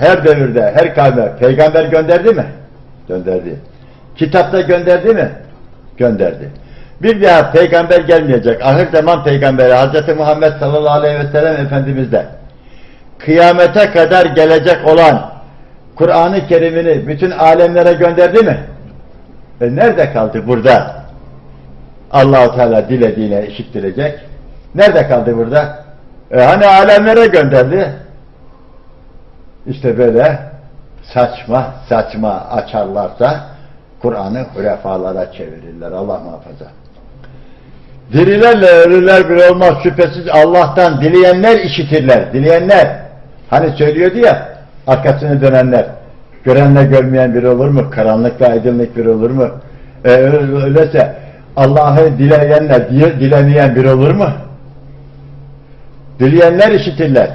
her devirde, her kavme peygamber gönderdi mi? Gönderdi. Kitapta gönderdi mi? Gönderdi. Bir daha peygamber gelmeyecek. Ahir zaman peygamberi Hz. Muhammed sallallahu aleyhi ve sellem Efendimiz de kıyamete kadar gelecek olan Kur'an-ı Kerim'ini bütün alemlere gönderdi mi? E nerede kaldı burada? Allahu Teala dilediğine işittirecek. Nerede kaldı burada? E hani alemlere gönderdi? İşte böyle saçma saçma açarlarsa Kur'an'ı hürefalara çevirirler. Allah muhafaza. Dirilerle ölüler bir olmaz şüphesiz Allah'tan dileyenler işitirler. Dileyenler. Hani söylüyordu ya arkasını dönenler. Görenle görmeyen biri olur mu? Karanlıkla aydınlık biri olur mu? Ee, öyle- öyleyse Allah'ı dileyenler, dile- dilemeyen biri olur mu? Dileyenler işitirler.